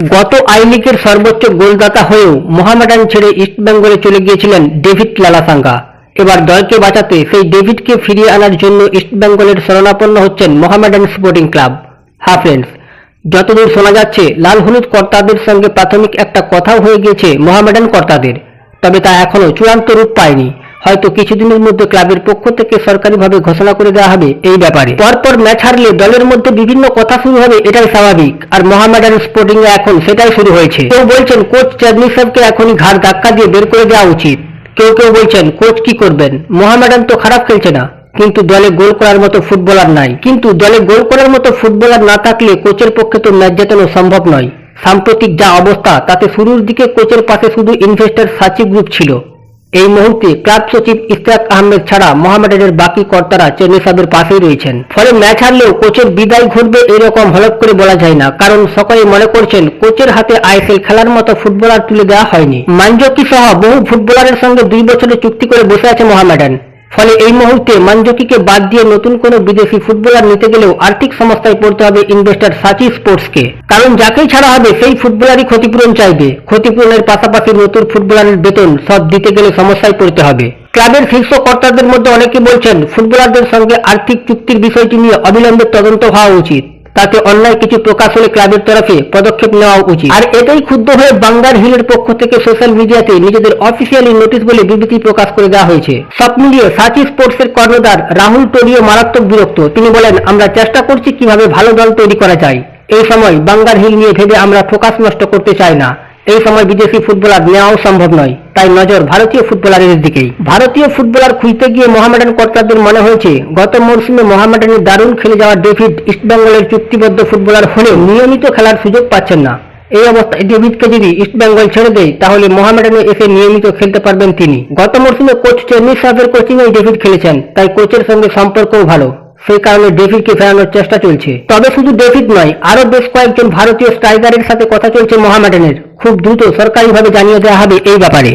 গত আই লিগের সর্বোচ্চ গোলদাতা হয়েও মোহামেডান ছেড়ে ইস্টবেঙ্গলে চলে গিয়েছিলেন ডেভিড লালাসাঙ্গা। এবার দলকে বাঁচাতে সেই ডেভিডকে ফিরিয়ে আনার জন্য ইস্টবেঙ্গলের শরণাপন্ন হচ্ছেন মোহামেডান স্পোর্টিং ক্লাব। হ্যাঁ ফ্রেন্ডস যতদূর শোনা যাচ্ছে, লাল হলুদ কর্তাদের সঙ্গে প্রাথমিক একটা কথাও হয়ে গিয়েছে মোহামেডান কর্তাদের। তবে তা এখনও চূড়ান্ত রূপ পায়নি। হয়তো কিছুদিনের মধ্যে ক্লাবের পক্ষ থেকে সরকারিভাবে ঘোষণা করে দেওয়া হবে এই ব্যাপারে। পরপর ম্যাচ হারলে দলের মধ্যে বিভিন্ন কথা শুরু হবে এটাই স্বাভাবিক, আর মোহামেডান স্পোর্টিং এ এখন সেটাই শুরু হয়েছে। কেউ বলছেন কোচ চেরনিসবকে এখনই ঘাড় ধাক্কা দিয়ে বের করে দেওয়া উচিত। কেউ কেউ বলছেন, কোচ কি করবেন? মোহামেডান তো খারাপ খেলছে না, কিন্তু দলে গোল করার মতো ফুটবলার নাই। কিন্তু দলে গোল করার মতো ফুটবলার না থাকলে কোচের পক্ষে তো ম্যাচ জেতানো সম্ভব নয়। সাম্প্রতিক যা অবস্থা, তাতে শুরুর দিকে কোচের পাশে শুধু ইনভেস্টর সাচি গ্রুপ ছিল। এই মুহূর্তে ক্লাব সচিব ইস্তাক আহমেদ ছাড়া মোহামেডানের বাকি কর্তারা চেন্নাই সাহেবের পাশেই রয়েছেন। ফলে ম্যাচ হারলেও কোচের বিদায় ঘটবে এরকম হলক করে বলা যায় না, কারণ সকলে মনে করছেন কোচের হাতে আইএসএল খেলার মতো ফুটবলার তুলে দেওয়া হয়নি। মানজকি সহ বহু ফুটবলারের সঙ্গে দুই বছরের চুক্তি করে বসে আছে মোহামেডান। ফলে এই মুহূর্তে মানজকিকে বাদ দিয়ে নতুন কোনো বিদেশি ফুটবলার নিতে গেলেও আর্থিক সমস্যায় পড়তে হবে ইনভেস্টার সাচি স্পোর্টসকে। কারণ যাকেই ছাড়া হবে, সেই ফুটবলারই ক্ষতিপূরণ চাইবে। ক্ষতিপূরণের পাশাপাশি নতুন ফুটবলারের বেতন সব দিতে গেলে সমস্যায় পড়তে হবে। ক্লাবের শীর্ষ কর্তাদের মধ্যে অনেকে বলছেন, ফুটবলারদের সঙ্গে আর্থিক চুক্তির বিষয়টি নিয়ে অবিলম্বে তদন্ত হওয়া উচিত। তাতে অন্যায় কিছু প্রকাশ হলে ক্লাবের তরফে পদক্ষেপ নেওয়া উচিত। আর এটাই ক্ষুদ্র হয়ে বাংলার হিলের পক্ষ থেকে সোশ্যাল মিডিয়াতে নিজেদের অফিসিয়ালি নোটিশ বলে বিবৃতি প্রকাশ করে দেওয়া হয়েছে। সব মিলিয়ে সাচি স্পোর্টসের কর্ণধার রাহুল টোরিও মারাত্মক বিরক্ত। তিনি বলেন, আমরা চেষ্টা করছি কীভাবে ভালো দল তৈরি করা যায়। এই সময় বাঙ্গার হিল নিয়ে ভেবে আমরা ফোকাস নষ্ট করতে চাই না। এই সময় বিদেশি ফুটবলার নেওয়াও সম্ভব নয়। তাই নজর ভারতীয় ফুটবলারের দিকেই। ভারতীয় ফুটবলার খুঁজতে গিয়ে মোহামেডান কর্তাদের মনে হয়েছে, গত মরশুমে মোহামেডানের দারুণ খেলে যাওয়া ডেভিড ইস্টবেঙ্গলের চুক্তিবদ্ধ ফুটবলার হলেও নিয়মিত খেলার সুযোগ পাচ্ছেন না। এই অবস্থায় ডেভিডকে যদি ইস্টবেঙ্গল ছেড়ে দেয়, তাহলে মোহামেডানে এসে নিয়মিত খেলতে পারবেন তিনি। গত মরশুমে কোচ চেন্নাই সাহেবের কোচিংয়ে ডেভিড খেলেছেন, তাই কোচের সঙ্গে সম্পর্কও ভালো। সেই কারণে ডেভিডকে ফেরানোর চেষ্টা চলছে। তবে শুধু ডেভিড নয় আরও বেশ কয়েকজন ভারতীয় স্ট্রাইকারের সাথে কথা চলছে মোহামেডানের। খুব দ্রুত সরকারিভাবে জানিয়ে দেওয়া হবে এই ব্যাপারে।